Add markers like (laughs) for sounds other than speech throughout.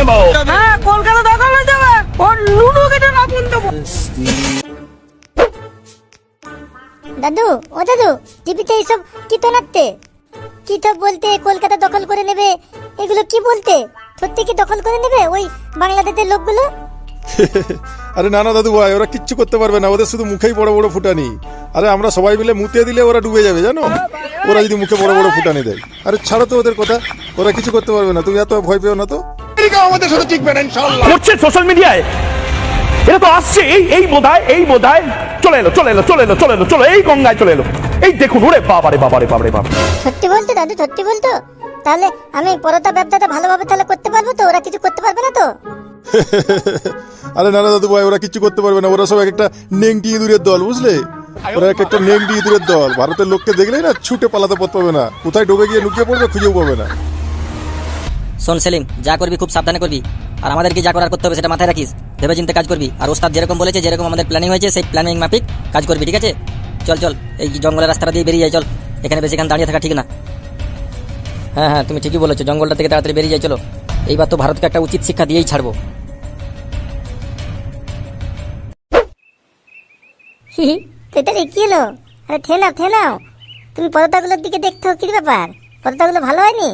নেব। হ্যাঁ কলকাতা দখল হয়ে যাবে। ওর লুডো কেটে আগুন দেবো। দাদু ও দাদু টিভিতে এইসব কি তোনাতে কি তো বলতে কলকাতা দখল করে নেবে? এগুলো কি বলতে? সত্যি কি দখল করে নেবে ওই বাংলাদেশের লোকগুলো? (laughs) আরে না না দাদু ভাই ওরা কিচ্ছু করতে পারবে না ওদের শুধু মুখেই বড় বড় ফুটানি। আরে আমরা সবাই মিলে মুতে দিলে ওরা ডুবে যাবে জানো? ওরা যদি মুখে বড় বড় ফুটানি দেয়। আরে ছাড়ো তো ওদের কথা ওরা কিছু করতে পারবে না তুমি এত ভয় পেও না তো? করছে সোশ্যাল মিডিয়ায় এটা তো আসছে এই এই বোধহয় এই বোধহয় চলে এলো চলে এলো চলে এলো চলে এলো চলে এই গঙ্গায় চলে এলো। এই দেখুন ওরে বাবারে বাবারে বাবারে বাবা সত্যি বলতো দাদু সত্যি বলতো? তাহলে আমি পরোটা ব্যবসাটা ভালোভাবে তাহলে করতে পারব তো? ওরা কিছু করতে পারবে না তো? (laughs) আরে না না দাদু ভাই ওরা কিচ্ছু করতে পারবে না। ওরা সব একটা নেংটি ইঁদুরের দল বুঝলে? ওরা এক একটা নেংটি ইঁদুরের দল। ভারতের লোককে দেখলেই না ছুটে পালাতে পথ পাবে না। কোথায় ডুবে গিয়ে লুকিয়ে পড়বে খুঁজেও পাবে না। শোন সেলিম, যা করবি খুব সাবধানে করবি। আর আমাদেরকে যা করার করতে হবে সেটা মাথায় রাখিস। ভেবে চিন্তে কাজ করবি। আর ওস্তাদ যেরকম বলেছে, যেরকম আমাদের প্ল্যানিং হয়েছে, সেই প্ল্যানিং মাফিক কাজ করবি, ঠিক আছে? চল চল, এই জঙ্গলের রাস্তাটা দিয়ে বেরিয়ে যাই চল। এখানে বেশিক্ষণ দাঁড়িয়ে থাকা ঠিক না। হ্যাঁ হ্যাঁ তুমি ঠিকই বলেছ, জঙ্গলটা থেকে তাড়াতাড়ি বেরিয়ে যাই চলো। এইবার তো ভারতকে একটা উচিত শিক্ষা দিয়েই ছাড়বো। তুমি পরোটাগুলোর দিকে দেখছ কি ব্যাপার? পরোটাগুলো ভালো হয়নি?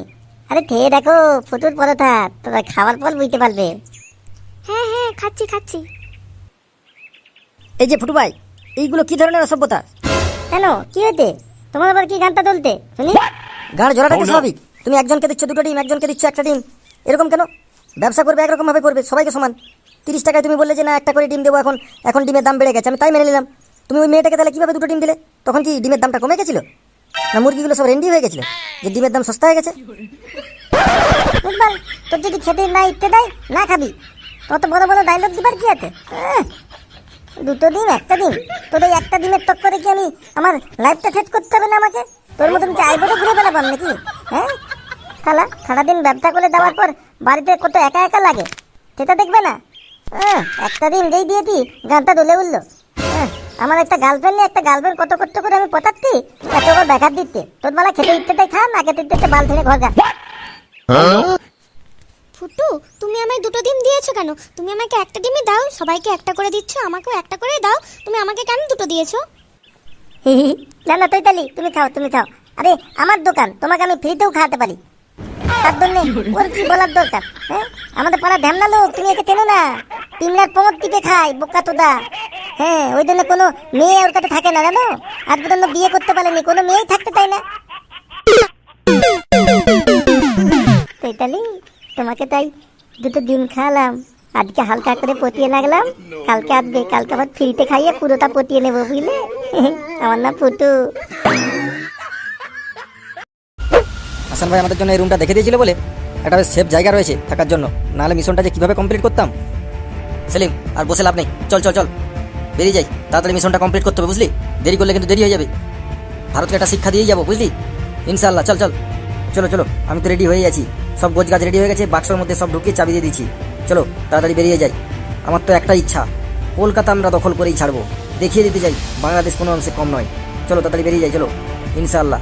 আরে খেয়ে দেখো ফুটুর পরোটা। তোরা খাওয়ার পর বুঝতে পারবে। হ্যাঁ হ্যাঁ খাচ্ছি খাচ্ছি। এই যে ফুটু ভাই এইগুলো কি ধরনের অসভ্যতা? কেন? কি হয়েছে? তোমার আবার কি গানটা তুলতে শুনি। গাড় জোড়াটা তো স্বাভাবিক। তুমি একজনকে দিচ্ছ দুটো ডিম একজনকে দিচ্ছ একটা ডিম এরকম কেন? ব্যবসা করবে একরকম ভাবে করবে সবাইকে সমান। তিরিশ টাকায় তুমি বললে যে না একটা করে ডিম দেবো এখন এখন ডিমের দাম বেড়ে গেছে আমি তাই মেনে নিলাম। তুমি ওই মেয়েটাকে তাহলে কীভাবে দুটো ডিম দিলে? তখন কি ডিমের দামটা কমে গেছিল? না, মুরগিগুলো সব রেন্ডি হয়ে গেছিল। যে ডিমের দাম সস্তা হয়ে গেছে। তোর যদি খেতে না ইচ্ছে দেয়, না খাবি। তত বড় বড় ডায়লগ দিবার কি আছে? দুটো ডিম, একটা ডিম। তোর ওই একটা ডিমের টক করে কি আমি আমার লাইফটা সেট করতে হবে না আমাকে? তোর মতন কি আইবো ঘুরে বেড়াবাম নাকি? হ্যাঁ? খালা, সারাদিন ব্যবসা করে দেওয়ার পর বাড়িতে কত একা একা লাগে। সেটা দেখবে না? একটা দিন যেই দিয়েছি, গানটা দোলে উঠল। আমার একটা গার্লফ্রেন্ড নিয়ে একটা গার্লফ্রেন্ড কত করতে করে আমি পটাচ্ছি? এত করে দেখার দিতে তোর বেলা খেতে ইচ্ছেটাই খা না খেতে ইচ্ছেতে বাল ছেড়ে ঘর যা। ফুটু তুমি আমায় দুটো ডিম দিয়েছ কেন? তুমি আমাকে একটা ডিমই দাও সবাইকে একটা করে দিচ্ছ আমাকেও একটা করে দাও। তুমি আমাকে কেন দুটো দিয়েছ? হি হি, না না তৈতালি তুমি খাও তুমি খাও। আরে আমার দোকান তোমাকে আমি ফ্রিতেও খাওয়াতে পারি। তার জন্য ওর কি বলার দরকার হ্যাঁ? আমাদের পাড়া ধ্যামনা লোক, তুমি একে চেনো না? তিমলার পমত টিপে খায়, বোকা তোদা। হ্যাঁ ওই জন্য কোনো মেয়ে ওর কাছে থাকে না, জানো? আজ পর্যন্ত বিয়ে করতে পারেনি, কোনো মেয়েই থাকতে চায় না। চৈতালি, তোমাকে তাই দুটো ডিম খাওয়ালাম। আজকে হালকা করে পটিয়ে লাগলাম। কালকে আসবে কালকে আবার ফ্রিতে খাইয়ে পুরোটা পটিয়ে নেব, বুঝলে? (laughs) আমার নাম পুটু হাসান ভাই আমাদের জন্য এই রুমটা দেখে দিয়েছিল বলে একটা বেশ সেফ জায়গা রয়েছে থাকার জন্য। নাহলে মিশনটা যে কীভাবে কমপ্লিট করতাম? সেলিম, আর বসে লাভ নেই। চল চল চল। বেরিয়ে যাই। তাড়াতাড়ি মিশনটা কমপ্লিট করতে হবে, বুঝলি? দেরি করলে কিন্তু দেরি হয়ে যাবে। ভারতকে একটা শিক্ষা দিয়েই যাব, বুঝলি? ইনশাল্লাহ চল চল। চলো চলো, আমি তো রেডি হয়ে আছি। সব গোছ গাছ রেডি হয়ে গেছে, বাক্সর মধ্যে সব ঢুকিয়ে চাবি দিয়ে দিচ্ছি। চলো, তাড়াতাড়ি বেরিয়ে যাই। আমার তো একটা ইচ্ছা, কলকাতা আমরা দখল করেই ছাড়বো। দেখিয়ে দিতে চাই, বাংলাদেশ কোনো অংশে কম নয়। চলো, তাড়াতাড়ি বেরিয়ে যাই, চলো। ইনশাআল্লাহ।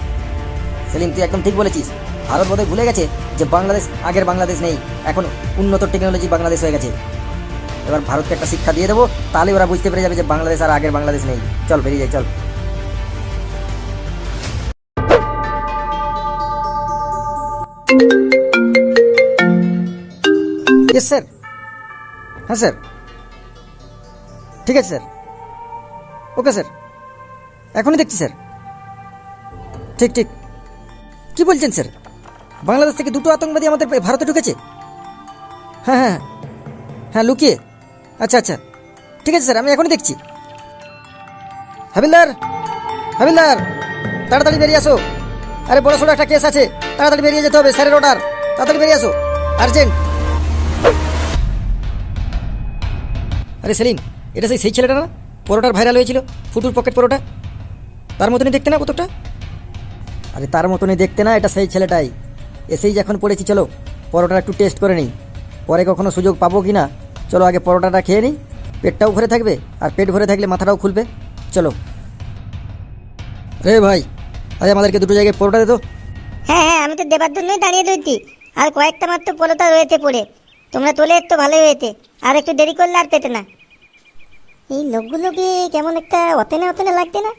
সেলিম, তুই একদম ঠিক বলেছিস। ভারত বোধহয় ভুলে গেছে যে বাংলাদেশ, আগের বাংলাদেশ নেই। এখন উন্নত টেকনোলজি বাংলাদেশ হয়ে গেছে। এবার ভারতকে একটা শিক্ষা দিয়ে দেবো, তাহলে ওরা বুঝতে পেরে যাবে যে বাংলাদেশ আর আগের বাংলাদেশ নেই। চল, বেরিয়ে যাই, চল। স্যার হ্যাঁ স্যার ঠিক আছে স্যার ওকে স্যার এখনই দেখছি স্যার ঠিক ঠিক। কি বলছেন স্যার বাংলাদেশ থেকে দুটো আতঙ্কবাদী আমাদের ভারতে ঢুকেছে? হ্যাঁ হ্যাঁ হ্যাঁ লুকিয়ে। আচ্ছা আচ্ছা। ঠিক আছে, স্যার, আমি এখনই দেখছি। হাবিলদার হাবিলদার, তাড়াতাড়ি বেরিয়ে আসো। আরে, বড় সড়ো একটা কেস আছে। তাড়াতাড়ি বেরিয়ে যেতে হবে, স্যারের অর্ডার তাড়াতাড়ি বেরিয়ে আসো। আর্জেন্ট আরে, সেলিম, এটা সেই সেই ছেলেটা না? পরোটার ভাইরাল হয়েছিল, ফুটুর পকেট পরোটা। তার মতনই দেখতে না কতটা আরে, তার মতনই দেখতে না, এটা সেই ছেলেটাই। এসেই যখন পড়েছি, চলো পরোটা একটু টেস্ট করে নিই। পরে কখনো সুযোগ পাবো কি না চলো আগে পরোটাটা খেয়ে নিই। পেটটাও ভরে থাকবে আর পেট ভরে থাকলে মাথাটাও খুলবে। চলো। রে ভাই, আরে আমাদেরকে দুটো জায়গায় পরোটা দে তো। হ্যাঁ হ্যাঁ আমি তো দেবার জন্যই দাঁড়িয়ে রয়েছি আর কয়েকটা মাত্র পরোটা রয়েছে পড়ে। তোমরা তোলে একটু ভালোই হয়েছে। আর একটু দেরি করলে আর পেতে না। এই লোকগুলোকে কেমন একটা অতেনে অতেনে লাগতে না?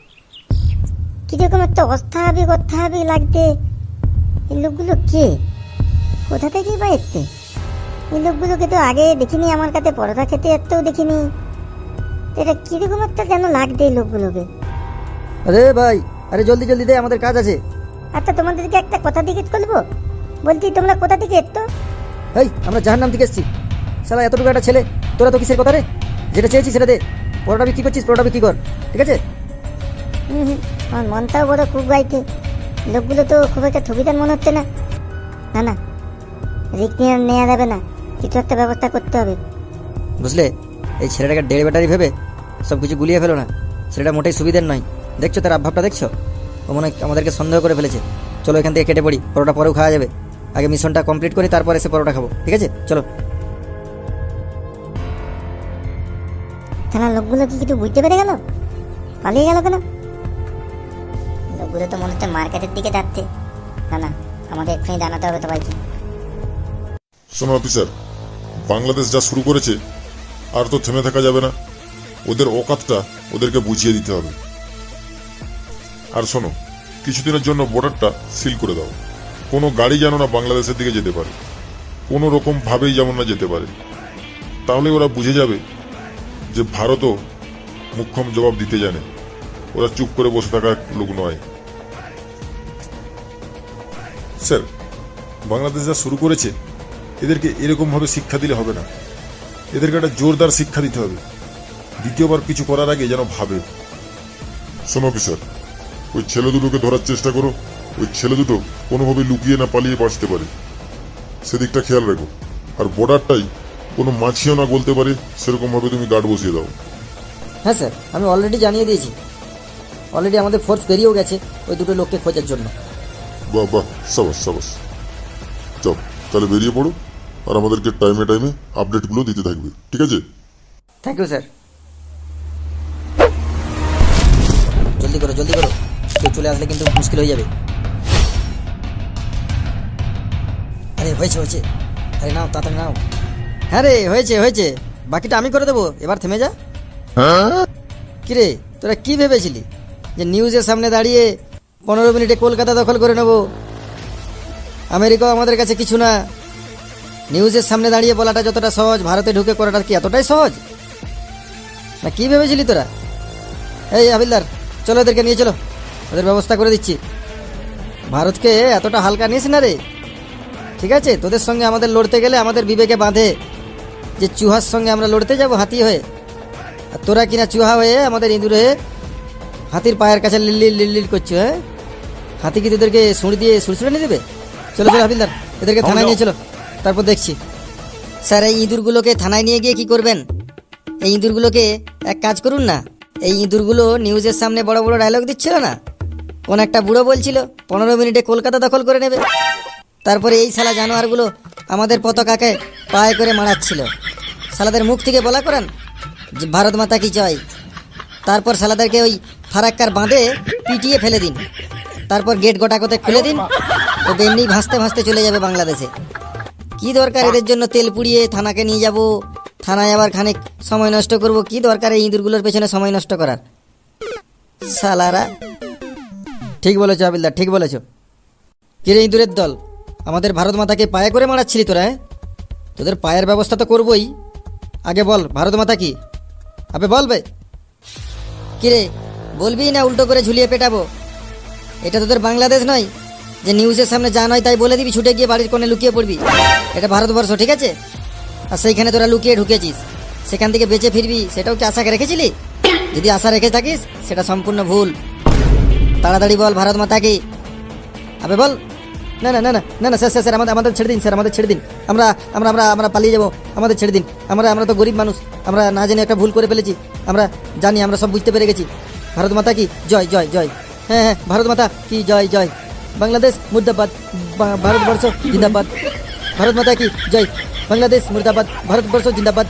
কীরকম একটা অস্বাভাবিক অস্বাভাবিক লাগছে। এই লোকগুলো কে? কোথা থেকেই বা এসছে এই লোকগুলোকে তো আগে দেখিনি আমার কাছে পরোটা খেতে এতও দেখিনি। এটা কীরকম একটা যেন লাগছে এই লোকগুলোকে? আরে ভাই আরে জলদি জলদি দে আমাদের কাজ আছে। আচ্ছা তোমাদেরকে একটা কথা জিজ্ঞেস করব? বলছি তোমরা কোথা থেকে এসছো? এই আমরা জাহার নাম থেকে এসেছি। সালা এতটুকু একটা ছেলে তোরা তো কিসের কথা রে? যেটা চেয়েছিস সেটা দে। পরোটা বিক্রি করছিস পরোটা বিক্রি কর ঠিক আছে? হুম হুম, আমার মনটাও বড় খুব গাইতে লোকগুলো তো খুব একটা সুবিধার মনে হচ্ছে না। না না রিক নেওয়া যাবে না কিছু একটা ব্যবস্থা করতে হবে। বুঝলে? এই ছেলেটাকে দেড় ব্যাটারি ভেবে সব কিছু গুলিয়ে ফেলো না। ছেলেটা মোটেই সুবিধার নয়। দেখছ তার আভাবটা দেখছ? ও মনে হয় আমাদেরকে সন্দেহ করে ফেলেছে। চলো এখান থেকে কেটে পড়ি পরোটা পরেও খাওয়া যাবে। আগে মিশনটা কমপ্লিট করি তারপর এসে পরোটা খাব। ঠিক আছে? চলো। থানা লোকগুলো কি কিছু বুঝতে পেরে গেল? পালিয়ে গেল কেন? লোকগুলো তো মনে হচ্ছে মার্কেটের দিকে যাচ্ছে। না না, আমাকে এক্ষুনি জানাতে হবে সবাইকে। শোনো অফিসার, বাংলাদেশ যা শুরু করেছে, আর তো থেমে থাকা যাবে না। ওদের অকাতটা ওদেরকে বুঝিয়ে দিতে হবে। আর শোনো, কিছুদিনের জন্য বর্ডারটা সিল করে দাও। কোনো গাড়ি যেন না বাংলাদেশের দিকে যেতে পারে। কোনো রকম ভাবেই যেমন না যেতে পারে। তাহলে ওরা বুঝে যাবে যে ভারতও মুখ্যম জবাব দিতে জানে। ওরা চুপ করে বসে থাকার লোক নয়। স্যার বাংলাদেশ যা শুরু করেছে এদেরকে এরকমভাবে শিক্ষা দিলে হবে না। এদেরকে একটা জোরদার শিক্ষা দিতে হবে। দ্বিতীয়বার কিছু করার আগে যেন ভাবে। শোনো অফিসার ওই ছেলে দুটোকে ধরার চেষ্টা করো। ওই ছেলে দুটো কোনোভাবে লুকিয়ে না পালিয়ে বাঁচতে পারে। সেদিকটা খেয়াল রাখো। আর বর্ডারটাই কোনো মাছিও না বলতে পারে সেরকমভাবে তুমি গার্ড বসিয়ে দাও। হ্যাঁ স্যার আমি অলরেডি জানিয়ে দিয়েছি। অলরেডি আমাদের ফোর্স বেরিয়েও গেছে ওই দুটো লোককে খোঁজার জন্য। বাহ বাহ সাবাস সাবাস। যাও তাহলে বেরিয়ে পড়ো আর আমাদেরকে টাইমে টাইমে আপডেটগুলো দিতে থাকবে ঠিক আছে? থ্যাংক ইউ স্যার জলদি করো জলদি করো। কেউ চলে আসলে কিন্তু মুশকিল হয়ে যাবে। আরে হয়েছে হয়েছে। আরে নাও তাড়াতাড়ি নাও। হ্যাঁ রে হয়েছে হয়েছে। বাকিটা আমি করে দেবো এবার থেমে যা। কিরে তোরা কি ভেবেছিলি? যে নিউজের সামনে দাঁড়িয়ে পনেরো মিনিটে কলকাতা দখল করে নেব। আমেরিকাও আমাদের কাছে কিছু না। নিউজের সামনে দাঁড়িয়ে বলাটা যতটা সহজ, ভারতে ঢুকে করাটা কি এতটাই সহজ? না, কি ভেবেছিলি তোরা? এই হাবিলদার, চলো এদেরকে নিয়ে চলো। ওদের ব্যবস্থা করে দিচ্ছি। ভারতকে এতটা হালকা নিস না রে। ঠিক আছে, তোদের সঙ্গে আমাদের লড়তে গেলে আমাদের বিবেকে বাঁধে যে চুহার সঙ্গে আমরা লড়তে যাব হাতি হয়ে। আর তোরা কিনা চুহা হয়ে আমাদের ইঁদুরে হাতির পায়ের কাছে লিল্লিল লিল্লিল করছ হ্যাঁ? হাতি কি তোদেরকে সুঁড়ি দিয়ে সুড়সুড়ে নিয়ে দেবে? চলো চলো হাবিলদার এদেরকে থানায় নিয়ে চলো। তারপর দেখছি। স্যার এই ইঁদুরগুলোকে থানায় নিয়ে গিয়ে কি করবেন? এই ইঁদুরগুলোকে এক কাজ করুন না। এই ইঁদুরগুলো নিউজের সামনে বড় বড় ডায়লগ দিচ্ছিল না? কোন একটা বুড়ো বলছিল পনেরো মিনিটে কলকাতা দখল করে নেবে। তারপরে এই শালা জানোয়ারগুলো আমাদের পতাকাকে পায়ে করে মারাচ্ছিল। শালাদের মুখ থেকে বলা করেন যে ভারত মাতা কি জয়? তারপর শালাদেরকে ওই ফারাক্কার বাঁধে পিটিয়ে ফেলে দিন। তারপর গেট গোটা কোথায় খুলে দিন। ও এমনি ভাসতে ভাসতে চলে যাবে বাংলাদেশে। কি দরকার এদের জন্য? তেল পুড়িয়ে থানাকে নিয়ে যাব। থানায় আবার খানিক সময় নষ্ট করব। কি দরকার এই ইঁদুরগুলোর পেছনে সময় নষ্ট করার? সালারা ঠিক বলেছ আবিলদার ঠিক বলেছ। কিরে ইঁদুরের দল আমাদের ভারত মাতাকে পায়ে করে মারাচ্ছিলি তোরা হ্যাঁ? তোদের পায়ের ব্যবস্থা তো করবই। আগে বল ভারত মাতা কি? আবে বলবে কিরে বলবি না উল্টো করে ঝুলিয়ে পেটাবো? এটা তোদের বাংলাদেশ নয়। যে নিউজের সামনে যা নয় তাই বলে দিবি, ছুটে গিয়ে বাড়ির কোণে লুকিয়ে পড়বি। এটা ভারতবর্ষ, ঠিক আছে? আর সেইখানে তোরা লুকিয়ে ঢুকেছিস। সেখান থেকে বেঁচে ফিরবি, সেটাও কি আশা রেখেছিলি? যদি আশা রেখে থাকিস, সেটা সম্পূর্ণ ভুল। তাড়াতাড়ি বল, ভারত মাতা কি? আবে বল। না না না না না না, স্যার স্যার স্যার, আমাদের আমাদের ছেড়ে দিন, স্যার, আমাদের ছেড়ে দিন। আমরা আমরা আমরা আমরা পালিয়ে যাব, আমাদের ছেড়ে দিন। আমরা আমরা তো গরিব মানুষ। আমরা না জেনে একটা ভুল করে ফেলেছি। আমরা জানি, আমরা সব বুঝতে পেরে গেছি। ভারত মাতা কি? জয় জয় জয়। হ্যাঁ হ্যাঁ ভারত মাতা কি জয় জয়। বাংলাদেশ মুর্দাবাদ ভারতবর্ষ জিন্দাবাদ। ভারত মাতা কি জয়। বাংলাদেশ মুর্দাবাদ, ভারতবর্ষ জিন্দাবাদ।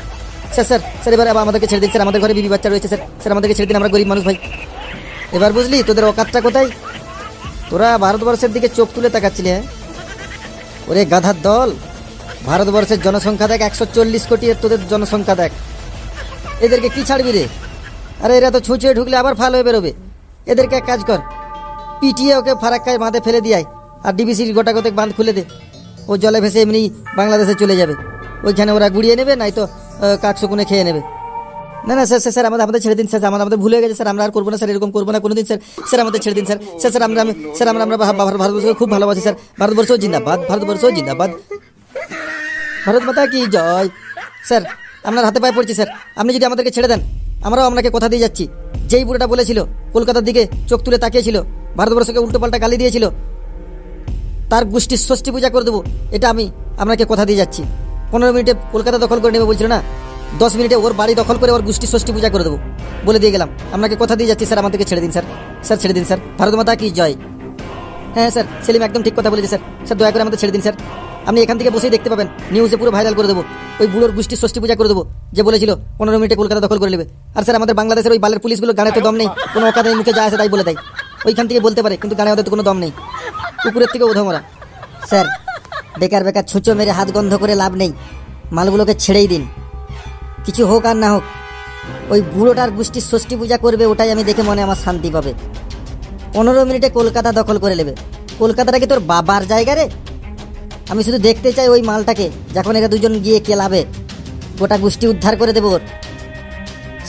স্যার স্যার স্যার, এবার আবার আমাদেরকে ছেড়ে দিন। স্যার, আমাদের ঘরে বিবি বাচ্চা রয়েছে, স্যার। স্যার, আমাদেরকে ছেড়ে দিন, আমরা গরিব মানুষ ভাই। এবার বুঝলি, তোদের অকাতটা কোথায়? তোরা ভারতবর্ষের দিকে চোখ তুলে তাকাচ্ছিলি হ্যাঁ? ওরে গাধার দল, ভারতবর্ষের জনসংখ্যা দেখ, একশো চল্লিশ কোটি তোদের জনসংখ্যা দেখ। এদেরকে কি ছাড়বি রে? আরে এরা তো ছুঁচুয়ে ঢুকলে আবার ফাল হয়ে বেরোবে। এদেরকে এক কাজ কর। পিটিয়ে ওকে ফারাক্কায় বাঁধে ফেলে দিয়াই আর ডিবিসির গোটা গোতেক বাঁধ খুলে দে। ও জলে ভেসে এমনি বাংলাদেশে চলে যাবে। ওইখানে ওরা গুড়িয়ে নেবে নাই তো কাকসুকুনে খেয়ে নেবে। না না, স্যার স্যার আমাদের আমাদের ছেড়ে দিন, স্যার আমাদের আমাদের ভুলে গেছে, স্যার, আমরা আর করব না, স্যার, এরকম করব না কোনো দিন স্যার স্যার, আমাদের ছেড়ে দিন, স্যার। স্যার স্যার, আমরা আমি- স্যার, আমরা আমরা ভারতবর্ষকে খুব ভালোবাসি, স্যার। ভারতবর্ষ জিন্দাবাদ ভারতবর্ষ জিন্দাবাদ। ভারত মাতা কি জয়? স্যার, আপনার হাতে পায়ে পড়ছি, স্যার। আপনি যদি আমাদেরকে ছেড়ে দেন আমরাও আপনাকে কথা দিয়ে যাচ্ছি। যেই বুড়োটা বলেছিল, কলকাতার দিকে চোখ তুলে তাকিয়েছিল, ভারতবর্ষকে উল্টো পাল্টা গালি দিয়েছিল, তার গোষ্ঠীর ষষ্ঠী পূজা করে দেবো, এটা আমি আপনাকে কথা দিয়ে যাচ্ছি। পনেরো মিনিটে কলকাতা দখল করে নেবে বলছিল না? দশ মিনিটে ওর বাড়ি দখল করে ওর গোষ্ঠী ষষ্ঠী পূজা করে দেবো, বলে দিয়ে গেলাম। আপনাকে কথা দিয়ে যাচ্ছি, স্যার আমাদেরকে ছেড়ে দিন, স্যার। স্যার, ছেড়ে দিন, স্যার। ভারত মাতা কি জয়? হ্যাঁ স্যার, সেলিম একদম ঠিক কথা বলেছে, স্যার। স্যার, দয়া করে আমাদের ছেড়ে দিন, স্যার। আপনি এখান থেকে বসেই দেখতে পাবেন। নিউজে পুরো ভাইরাল করে দেবো। ওই বুড়োর গোষ্ঠীর ষষ্ঠী পূজা করে দেবো। যে বলেছিল, পনেরো মিনিটে কলকাতা দখল করে নেবে। আর স্যার, আমাদের বাংলাদেশের ওই বালের পুলিশগুলো গানে তো দম নেই। কোনো অকাদে মুখে যা আছে তাই বলে দেয়। ওইখান থেকে বলতে পারে, কিন্তু গানে ওদের তো কোনো দম নেই। কুকুরের থেকে ওধমরা স্যার, বেকার বেকার ছুঁচো মেরে হাত গন্ধ করে লাভ নেই। মালগুলোকে ছেড়েই দিন। কিছু হোক আর না হোক, ওই বুড়োটার গোষ্ঠীর ষষ্ঠী পূজা করবে ওটাই আমি দেখে মনে আমার শান্তি পাবে। পনেরো মিনিটে কলকাতা দখল করে নেবে। কলকাতাটা কি তোর বাবার জায়গা রে? আমি শুধু দেখতে চাই ওই মালটাকে, যখন এরা দুজন গিয়ে কেলাবে। গোটা গোষ্ঠী উদ্ধার করে দেবো ওর।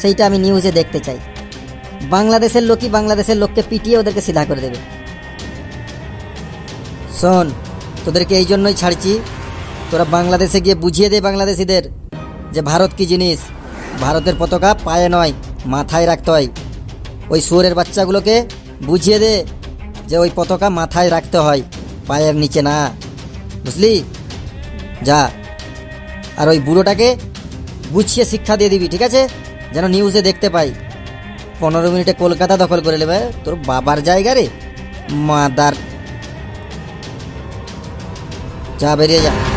সেইটা আমি নিউজে দেখতে চাই। বাংলাদেশের লোকই বাংলাদেশের লোককে পিটিয়ে ওদেরকে সিধা করে দেবে। শোন, তোদেরকে এই জন্যই ছাড়ছি, তোরা বাংলাদেশে গিয়ে বুঝিয়ে দে বাংলাদেশিদের যে ভারত কি জিনিস। ভারতের পতাকা পায়ে নয়, মাথায় রাখতে হয়। ওই শুয়োরের বাচ্চাগুলোকে বুঝিয়ে দে যে ওই পতাকা মাথায় রাখতে হয়, পায়ের নিচে না। বুঝলি? যা। আর ওই বুড়োটাকে বুঝিয়ে শিক্ষা দিয়ে দিবি, ঠিক আছে? যেন নিউজে দেখতে পাই। পনেরো মিনিটে কলকাতা দখল করে নেবে। তোর বাবার জায়গা রে, মাদার। যা, বেরিয়ে যা।